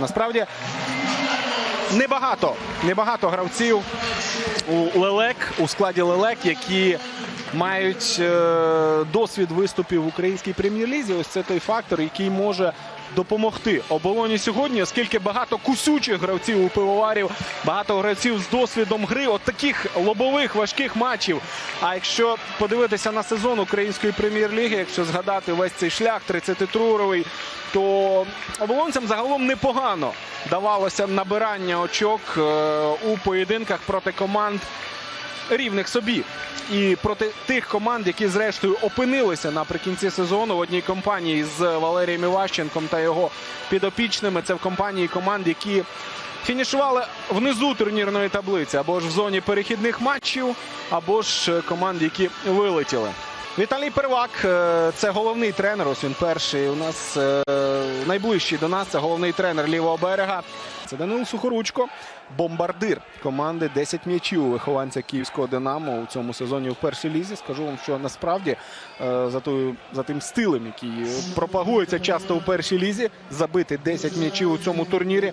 Насправді небагато, небагато гравців у Лелек у складі Лелек, які мають е, досвід виступів в українській прем'єр-лізі. Ось це той фактор, який може допомогти оболоні сьогодні, оскільки багато кусючих гравців у пивоварів, багато гравців з досвідом гри, от таких лобових важких матчів. А якщо подивитися на сезон української прем'єр-ліги, якщо згадати весь цей шлях 30-туровий, то оболонцям загалом непогано давалося набирання очок е, у поєдинках проти команд рівних собі. І проти тих команд, які зрештою опинилися наприкінці сезону в одній компанії з Валерієм Іващенком та його підопічними. Це в компанії команд, які фінішували внизу турнірної таблиці, або ж в зоні перехідних матчів, або ж команд, які вилетіли. Віталій Первак е, це головний тренер. Ось він перший у нас е, найближчий до нас. Це головний тренер лівого берега. Це Данил Сухоручко, бомбардир команди 10 м'ячів у вихованця київського Динамо у цьому сезоні в першій лізі. Скажу вам, що насправді е, за тою за тим стилем, який пропагується часто у першій лізі, забити 10 м'ячів у цьому турнірі.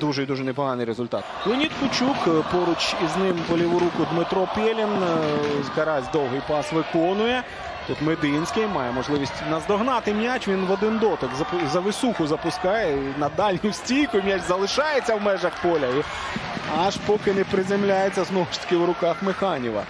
Дуже і дуже непоганий результат. Леонід Кучук е, поруч із ним по ліву руку Дмитро Пєлін. Е, Карась довгий пас виконує. Тут Мединський має можливість наздогнати м'яч. Він в один запу- за висуху запускає на дальню стійку. М'яч залишається в межах поля. І аж поки не приземляється знову ж таки в руках Механіва.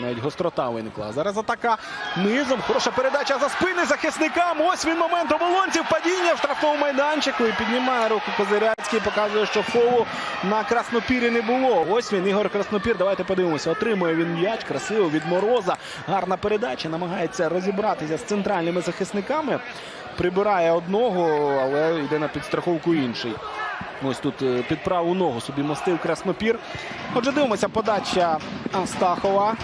Навіть гострота виникла. Зараз атака низом. Хороша передача за спини захисникам. Ось він момент оболонців. Падіння в штрафному майданчику. І піднімає руку Козиряцький. Показує, що фолу на Краснопірі не було. Ось він, Ігор Краснопір. Давайте подивимося. Отримує він м'яч. Красиво від Мороза. Гарна передача. Намагається розібратися з центральними захисниками. Прибирає одного, але йде на підстраховку інший. Ось тут е, під праву ногу собі мостив Краснопір. Отже, дивимося подача Астахова.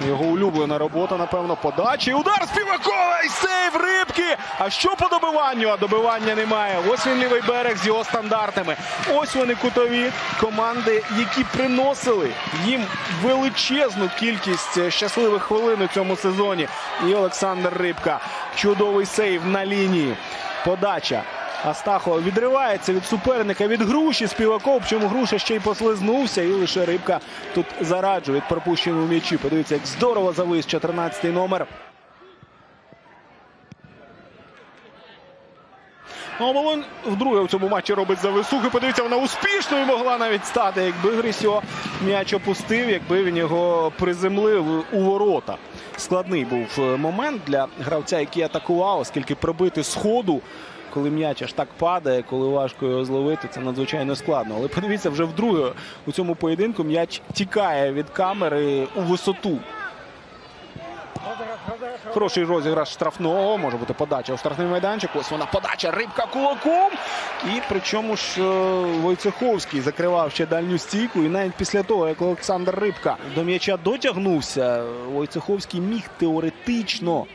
Його улюблена робота, напевно, подача. І удар Співакова! І сейв рибки! А що по добиванню? А добивання немає. Ось він лівий берег з його стандартами. Ось вони кутові команди, які приносили їм величезну кількість е, щасливих хвилин у цьому сезоні. І Олександр Рибка. Чудовий сейв на лінії. Подача. Астахова відривається від суперника від груші Співаков. Чому груша ще й послизнувся, і лише рибка тут зараджує від пропущеного м'ячі. Подивіться, як здорово завис 14-й номер. Ну, Оболонь вдруге в цьому матчі робить зависухи. Подивіться, вона успішною могла навіть стати, якби Грисьо м'яч опустив, якби він його приземлив у ворота. Складний був е, момент для гравця, який атакував, оскільки пробити з ходу, коли м'яч аж так падає, коли важко його зловити, це надзвичайно складно. Але подивіться, вже вдруге у цьому поєдинку м'яч тікає від камери у висоту. Хороший розіграш штрафного. Може бути подача у штрафний майданчик. Ось вона подача. Рибка кулаком. І причому ж е, Войцеховський закривав ще дальню стійку. І навіть після того, як Олександр Рибка до м'яча дотягнувся, Войцеховський міг теоретично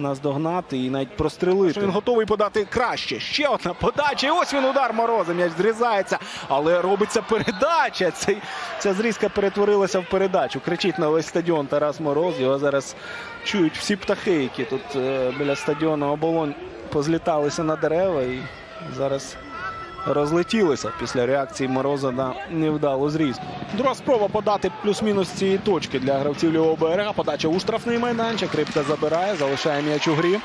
наздогнати і навіть прострелити. Він готовий подати краще. Ще одна подача. І ось він удар мороза. М'яч зрізається, але робиться передача. Цей, ця зрізка перетворилася в передачу. Кричить на весь стадіон Тарас Мороз. Його зараз чують всі птахи, які тут е, біля стадіону оболонь позліталися на дерева і зараз розлетілися після реакції Мороза на невдалу зрізку. Друга спроба подати плюс-мінус цієї точки для гравців лівого берега. Подача у штрафний майданчик. Рибка забирає, залишає м'яч у грі.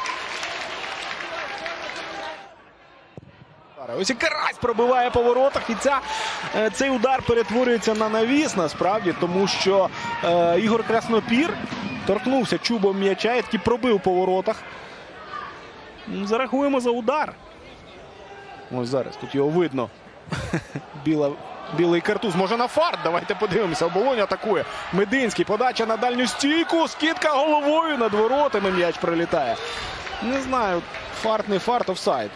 Ось і Карась пробиває по воротах, і ця, е, цей удар перетворюється на навіс насправді, тому що е, Ігор Краснопір торкнувся чубом м'яча і таки пробив по воротах. Зарахуємо за удар. Ось зараз тут його видно. Біла, білий картуз. Може на фарт. Давайте подивимося. Оболонь атакує. Мединський. Подача на дальню стійку. Скидка головою над воротами м'яч прилітає. Не знаю, фарт не фарт, офсайд.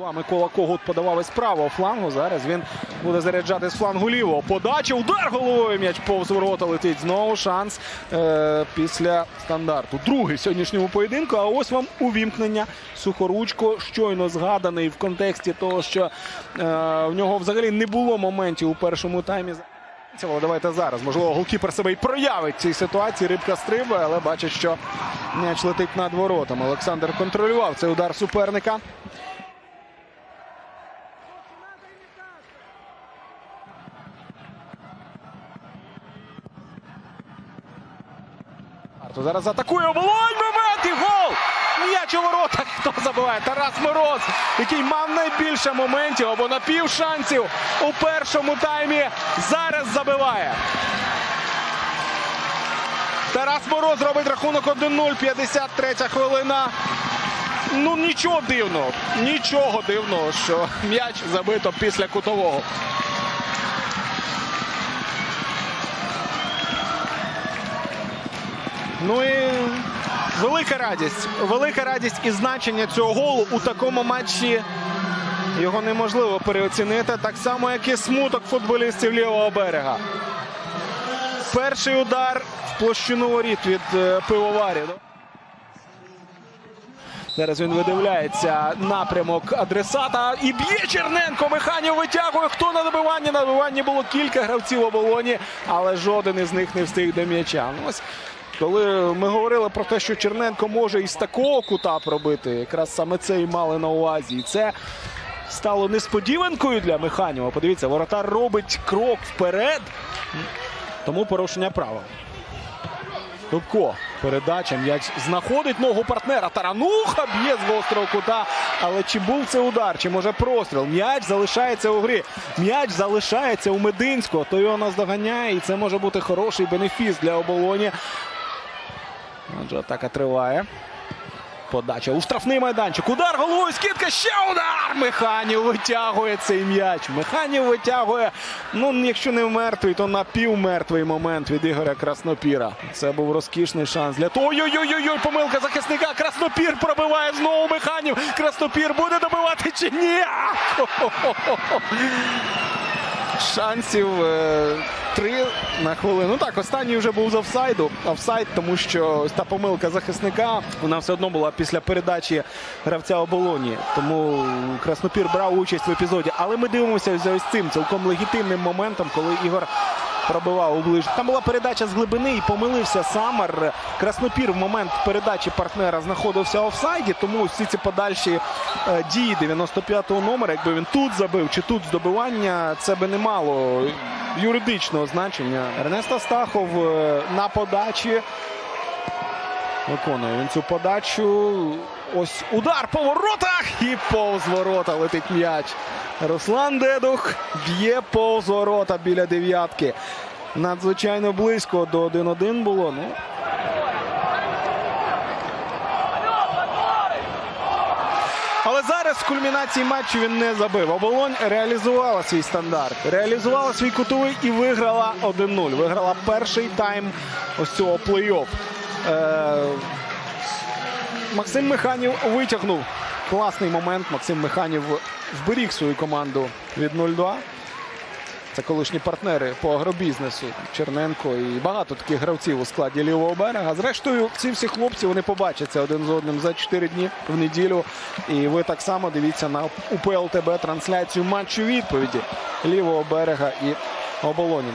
Микола Когут подавав із правого флангу. Зараз він буде заряджати з флангу лівого. Подача, удар головою. М'яч повз ворота летить. Знову шанс е, після стандарту. Другий в сьогоднішньому поєдинку. А ось вам увімкнення. Сухоручко щойно згаданий в контексті того, що е, в нього взагалі не було моментів у першому таймі. Але давайте зараз. Можливо, голкіпер себе і проявить в цій ситуації. Рибка стрибає, але бачить, що м'яч летить над воротами. Олександр контролював цей удар суперника. Арто зараз атакує оболонь. Момент і гол! М'яч у воротах. Хто забиває? Тарас Мороз, який мав найбільше моментів або напів шансів у першому таймі. Зараз забиває. Тарас Мороз робить рахунок 1-0, 53 хвилина. Ну нічого дивного, нічого дивного, що м'яч забито після кутового. Ну і велика радість. Велика радість і значення цього голу у такому матчі. Його неможливо переоцінити. Так само, як і смуток футболістів лівого берега. Перший удар в площину воріт від е, пивоварів. Зараз він видивляється напрямок адресата і б'є Черненко. Механів витягує. Хто на добиванні? На добиванні було кілька гравців оболоні, але жоден із них не встиг до м'яча. Ну, ось коли ми говорили про те, що Черненко може із такого кута пробити, якраз саме це і мали на увазі. І це стало несподіванкою для Механіва. Подивіться, воротар робить крок вперед. Тому порушення права. Дубко. Передача. М'яч знаходить ногу партнера. Тарануха б'є з гострого кута. Але чи був це удар, чи може простріл? М'яч залишається у грі. М'яч залишається у Мединського. То його наздоганяє. І це може бути хороший бенефіс для оболоні. Отже, атака триває. Подача у штрафний майданчик. Удар головою, скидка, ще удар! Механів витягує цей м'яч. Механів витягує. Ну, якщо не мертвий, то напівмертвий момент від Ігоря Краснопіра. Це був розкішний шанс для того. Ой-ой-ой, помилка захисника. Краснопір пробиває знову Механів. Краснопір буде добивати чи ні? Шансів е, три на хвилину. Так, останній вже був з офсайду. Офсайд, тому що та помилка захисника вона все одно була після передачі гравця оболоні. Тому Краснопір брав участь в епізоді. Але ми дивимося за ось цим цілком легітимним моментом, коли Ігор пробивав у ближ. Там була передача з глибини і помилився Самар. Краснопір в момент передачі партнера знаходився офсайді, тому всі ці подальші е, дії 95-го номера, якби він тут забив чи тут здобивання, це би не мало юридичного значення. Ернест Астахов е, на подачі. Виконує він цю подачу. Ось удар по воротах і повз ворота летить м'яч. Руслан Дедух б'є повз ворота біля дев'ятки. Надзвичайно близько до 1-1 було. Ну, Але зараз в кульмінації матчу він не забив. Оболонь реалізувала свій стандарт, реалізувала свій кутовий і виграла 1-0. Виграла перший тайм ось цього плей-офф. Максим Механів витягнув класний момент. Максим Механів зберіг свою команду від 0-2. Це колишні партнери по агробізнесу Черненко і багато таких гравців у складі лівого берега. Зрештою, ці всі хлопці вони побачаться один з одним за 4 дні в неділю. І ви так само дивіться на УПЛ ТБ трансляцію матчу відповіді лівого берега і оболоні.